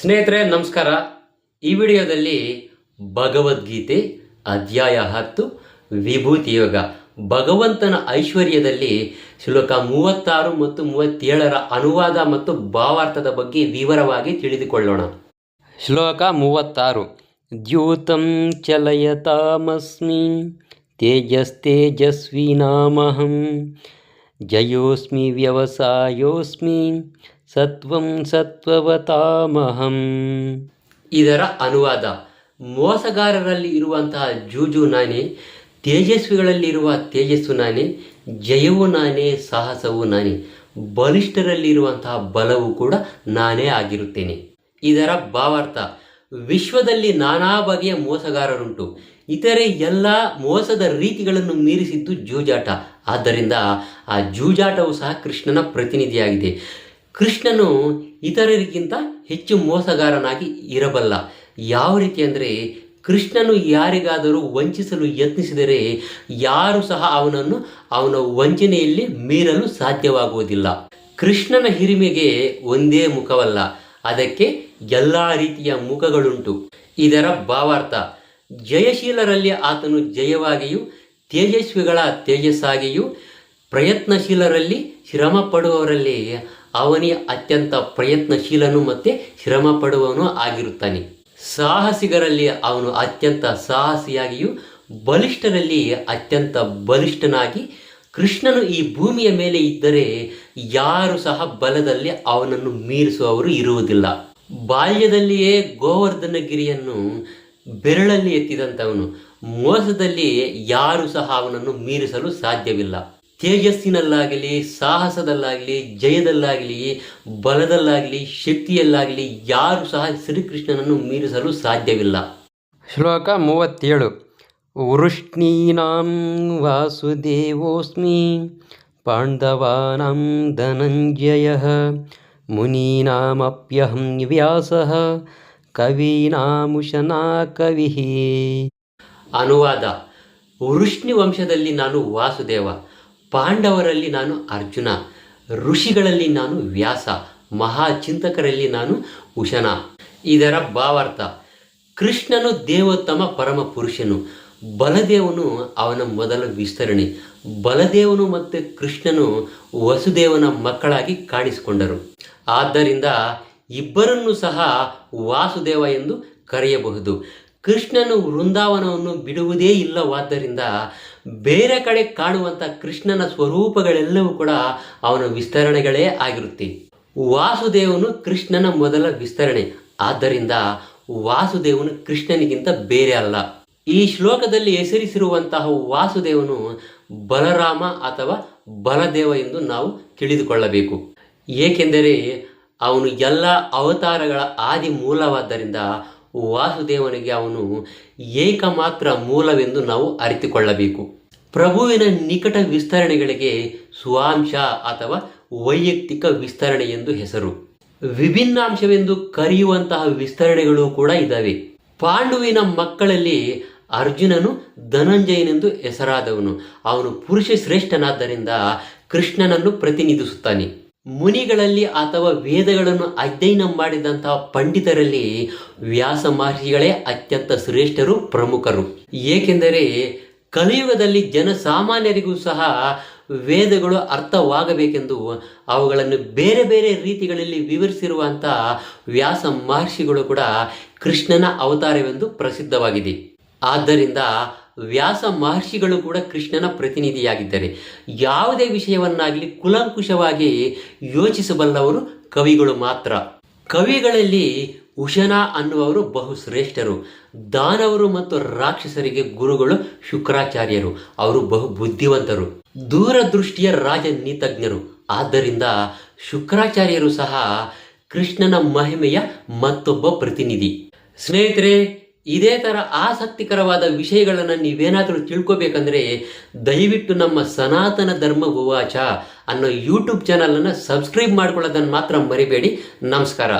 ಸ್ನೇಹಿತರೆ, ನಮಸ್ಕಾರ. ಈ ವಿಡಿಯೋದಲ್ಲಿ ಭಗವದ್ಗೀತೆ ಅಧ್ಯಾಯ ಹತ್ತು, ವಿಭೂತಿ ಯೋಗ. ಭಗವಂತನ ಐಶ್ವರ್ಯದಲ್ಲಿ ಶ್ಲೋಕ ಮೂವತ್ತಾರು ಮತ್ತು ಮೂವತ್ತೇಳರ ಅನುವಾದ ಮತ್ತು ಭಾವಾರ್ಥದ ಬಗ್ಗೆ ವಿವರವಾಗಿ ತಿಳಿದುಕೊಳ್ಳೋಣ. ಶ್ಲೋಕ ಮೂವತ್ತಾರು. ದ್ಯೂತಂ ಚಲಯತಾಮಸ್ಮಿ ತೇಜಸ್ತೇಜಸ್ವಿನಾಮಹಂ ಜಯೋಸ್ಮಿ ವ್ಯವಸಾಯೋಸ್ಮಿ ಸತ್ವಂ ಸತ್ವವತಾಮಹಂ ಇದರ ಅನುವಾದ ಮೋಸಗಾರರಲ್ಲಿ ಇರುವಂತಹ ಜೂಜು ನಾನೇ ತೇಜಸ್ವಿಗಳಲ್ಲಿರುವ ತೇಜಸ್ಸು ನಾನೇ ಜಯವು ನಾನೇ ಸಾಹಸವು ನಾನೇ ಬಲಿಷ್ಠರಲ್ಲಿರುವಂತಹ ಬಲವು ಕೂಡ ನಾನೇ ಆಗಿರುತ್ತೇನೆ. ಇದರ ಭಾವಾರ್ಥ, ವಿಶ್ವದಲ್ಲಿ ನಾನಾ ಬಗೆಯ ಮೋಸಗಾರರುಂಟು. ಇತರೆ ಎಲ್ಲ ಮೋಸದ ರೀತಿಗಳನ್ನು ಮೀರಿಸಿದ್ದು ಜೂಜಾಟ. ಆದ್ದರಿಂದ ಆ ಜೂಜಾಟವು ಸಹ ಕೃಷ್ಣನ ಪ್ರತಿನಿಧಿಯಾಗಿದೆ. ಕೃಷ್ಣನು ಇತರರಿಗಿಂತ ಹೆಚ್ಚು ಮೋಸಗಾರನಾಗಿ ಇರಬಲ್ಲ. ಯಾವ ರೀತಿ ಅಂದರೆ ಕೃಷ್ಣನು ಯಾರಿಗಾದರೂ ವಂಚಿಸಲು ಯತ್ನಿಸಿದರೆ ಯಾರು ಸಹ ಅವನನ್ನು ಅವನ ವಂಚನೆಯಲ್ಲಿ ಮೀರಲು ಸಾಧ್ಯವಾಗುವುದಿಲ್ಲ. ಕೃಷ್ಣನ ಹಿರಿಮೆಗೆ ಒಂದೇ ಮುಖವಲ್ಲ. ಅದಕ್ಕೆ ಎಲ್ಲ ರೀತಿಯ ಮುಖಗಳುಂಟು. ಇದರ ಭಾವಾರ್ಥ ಜಯಶೀಲರಲ್ಲಿ ಆತನು ಜಯವಾಗಿಯೂ, ತೇಜಸ್ವಿಗಳ ತೇಜಸ್ಸಾಗಿಯೂ, ಪ್ರಯತ್ನಶೀಲರಲ್ಲಿ ಶ್ರಮ ಪಡುವವರಲ್ಲಿ ಅವನೇ ಅತ್ಯಂತ ಪ್ರಯತ್ನಶೀಲನು ಮತ್ತು ಶ್ರಮ ಪಡುವವನು ಆಗಿರುತ್ತಾನೆ. ಸಾಹಸಿಗರಲ್ಲಿ ಅವನು ಅತ್ಯಂತ ಸಾಹಸಿಯಾಗಿಯೂ, ಬಲಿಷ್ಠರಲ್ಲಿ ಅತ್ಯಂತ ಬಲಿಷ್ಠನಾಗಿ, ಕೃಷ್ಣನು ಈ ಭೂಮಿಯ ಮೇಲೆ ಇದ್ದರೆ ಯಾರು ಸಹ ಬಲದಲ್ಲಿ ಅವನನ್ನು ಮೀರಿಸುವವರು ಇರುವುದಿಲ್ಲ. ಬಾಲ್ಯದಲ್ಲಿಯೇ ಗೋವರ್ಧನಗಿರಿಯನ್ನು ಬೆರಳಲ್ಲಿ ಎತ್ತಿದಂಥವನು. ಮೋಸದಲ್ಲಿ ಯಾರು ಸಹ ಅವನನ್ನು ಮೀರಿಸಲು ಸಾಧ್ಯವಿಲ್ಲ. ತೇಜಸ್ಸಿನಲ್ಲಾಗಲಿ, ಸಾಹಸದಲ್ಲಾಗಲಿ, ಜಯದಲ್ಲಾಗಲಿ, ಬಲದಲ್ಲಾಗಲಿ, ಶಕ್ತಿಯಲ್ಲಾಗಲಿ ಯಾರು ಸಹ ಶ್ರೀಕೃಷ್ಣನನ್ನು ಮೀರಿಸಲು ಸಾಧ್ಯವಿಲ್ಲ. ಶ್ಲೋಕ ಮೂವತ್ತೇಳು. ವೃಷ್ಣೀನಾಂ ವಾಸುದೇವೋಸ್ಮಿ ಪಾಂಡವಾನಂ ಧನಂಜಯ ಮುನೀನಾಮಪ್ಯಹಂ ವ್ಯಾಸಃ ಕವೀನಾಮುಶನಾ ಕವಿ ಅನುವಾದ. ವೃಷ್ಣಿ ವಂಶದಲ್ಲಿ ನಾನು ವಾಸುದೇವ, ಪಾಂಡವರಲ್ಲಿ ನಾನು ಅರ್ಜುನ, ಋಷಿಗಳಲ್ಲಿ ನಾನು ವ್ಯಾಸ, ಮಹಾಚಿಂತಕರಲ್ಲಿ ನಾನು ಉಶನ ಇದರ ಭಾವಾರ್ಥ, ಕೃಷ್ಣನು ದೇವೋತ್ತಮ ಪರಮ ಪುರುಷನು, ಬಲದೇವನು ಅವನ ಮೊದಲ ವಿಸ್ತರಣೆ, ಬಲದೇವನು ಮತ್ತು ಕೃಷ್ಣನು ವಸುದೇವನ ಮಕ್ಕಳಾಗಿ ಕಾಣಿಸಿಕೊಂಡರು. ಆದ್ದರಿಂದ ಇಬ್ಬರನ್ನು ಸಹ ವಾಸುದೇವ ಎಂದು ಕರೆಯಬಹುದು. ಕೃಷ್ಣನು ವೃಂದಾವನವನ್ನು ಬಿಡುವುದೇ ಇಲ್ಲವಾದ್ದರಿಂದ ಬೇರೆ ಕಡೆ ಕಾಣುವಂಥ ಕೃಷ್ಣನ ಸ್ವರೂಪಗಳೆಲ್ಲವೂ ಕೂಡ ಅವನ ವಿಸ್ತರಣೆಗಳೇ ಆಗಿರುತ್ತೆ. ವಾಸುದೇವನು ಕೃಷ್ಣನ ಮೊದಲ ವಿಸ್ತರಣೆ. ಆದ್ದರಿಂದ ವಾಸುದೇವನು ಕೃಷ್ಣನಿಗಿಂತ ಬೇರೆ ಅಲ್ಲ. ಈ ಶ್ಲೋಕದಲ್ಲಿ ಹೆಸರಿಸಿರುವಂತಹ ವಾಸುದೇವನು ಬಲರಾಮ ಅಥವಾ ಬಲದೇವ ಎಂದು ನಾವು ತಿಳಿದುಕೊಳ್ಳಬೇಕು. ಏಕೆಂದರೆ ಅವನು ಎಲ್ಲ ಅವತಾರಗಳ ಆದಿ ಮೂಲವಾದ್ದರಿಂದ ವಾಸುದೇವನಿಗೆ ಅವನು ಏಕಮಾತ್ರ ಮೂಲವೆಂದು ನಾವು ಅರಿತುಕೊಳ್ಳಬೇಕು. ಪ್ರಭುವಿನ ನಿಕಟ ವಿಸ್ತರಣೆಗಳಿಗೆ ಸ್ವಾಂಶ ಅಥವಾ ವೈಯಕ್ತಿಕ ವಿಸ್ತರಣೆ ಎಂದು ಹೆಸರು. ವಿಭಿನ್ನಾಂಶವೆಂದು ಕರೆಯುವಂತಹ ವಿಸ್ತರಣೆಗಳು ಕೂಡ ಇದ್ದಾವೆ. ಪಾಂಡುವಿನ ಮಕ್ಕಳಲ್ಲಿ ಅರ್ಜುನನು ಧನಂಜಯನೆಂದು ಹೆಸರಾದವನು. ಅವನು ಪುರುಷ ಶ್ರೇಷ್ಠನಾದ್ದರಿಂದ ಕೃಷ್ಣನನ್ನು ಪ್ರತಿನಿಧಿಸುತ್ತಾನೆ. ಮುನಿಗಳಲ್ಲಿ ಅಥವಾ ವೇದಗಳನ್ನು ಅಧ್ಯಯನ ಮಾಡಿದಂತಹ ಪಂಡಿತರಲ್ಲಿ ವ್ಯಾಸ ಮಹರ್ಷಿಗಳೇ ಅತ್ಯಂತ ಶ್ರೇಷ್ಠರು, ಪ್ರಮುಖರು. ಏಕೆಂದರೆ ಕಲಿಯುಗದಲ್ಲಿ ಜನಸಾಮಾನ್ಯರಿಗೂ ಸಹ ವೇದಗಳು ಅರ್ಥವಾಗಬೇಕೆಂದು ಅವುಗಳನ್ನು ಬೇರೆ ಬೇರೆ ರೀತಿಗಳಲ್ಲಿ ವಿವರಿಸಿರುವಂಥ ವ್ಯಾಸ ಮಹರ್ಷಿಗಳು ಕೂಡ ಕೃಷ್ಣನ ಅವತಾರವೆಂದು ಪ್ರಸಿದ್ಧವಾಗಿದೆ. ಆದ್ದರಿಂದ ವ್ಯಾಸ ಮಹರ್ಷಿಗಳು ಕೂಡ ಕೃಷ್ಣನ ಪ್ರತಿನಿಧಿಯಾಗಿದ್ದಾರೆ. ಯಾವುದೇ ವಿಷಯವನ್ನಾಗಲಿ ಕುಲಂಕುಷವಾಗಿ ಯೋಚಿಸಬಲ್ಲವರು ಕವಿಗಳು ಮಾತ್ರ. ಕವಿಗಳಲ್ಲಿ ಉಶನ ಅನ್ನುವರು ಬಹು ಶ್ರೇಷ್ಠರು. ದಾನವರು ಮತ್ತು ರಾಕ್ಷಸರಿಗೆ ಗುರುಗಳು ಶುಕ್ರಾಚಾರ್ಯರು. ಅವರು ಬಹು ಬುದ್ಧಿವಂತರು. ದೂರದೃಷ್ಟಿಯ ರಾಜನೀತಜ್ಞರು. ಆದ್ದರಿಂದ ಶುಕ್ರಾಚಾರ್ಯರು ಸಹ ಕೃಷ್ಣನ ಮಹಿಮೆಯ ಮತ್ತೊಬ್ಬ ಪ್ರತಿನಿಧಿ. ಸ್ನೇಹಿತರೆ ಇದೇ ಥರ ಆಸಕ್ತಿಕರವಾದ ವಿಷಯಗಳನ್ನು ನೀವೇನಾದರೂ ತಿಳ್ಕೊಬೇಕಂದ್ರೆ ದಯವಿಟ್ಟು ನಮ್ಮ ಸನಾತನ ಧರ್ಮ ಉವಾಚ ಅನ್ನೋ ಯೂಟ್ಯೂಬ್ ಚಾನಲನ್ನು ಸಬ್ಸ್ಕ್ರೈಬ್ ಮಾಡ್ಕೊಳ್ಳೋದನ್ನು ಮಾತ್ರ ಮರಿಬೇಡಿ. ನಮಸ್ಕಾರ.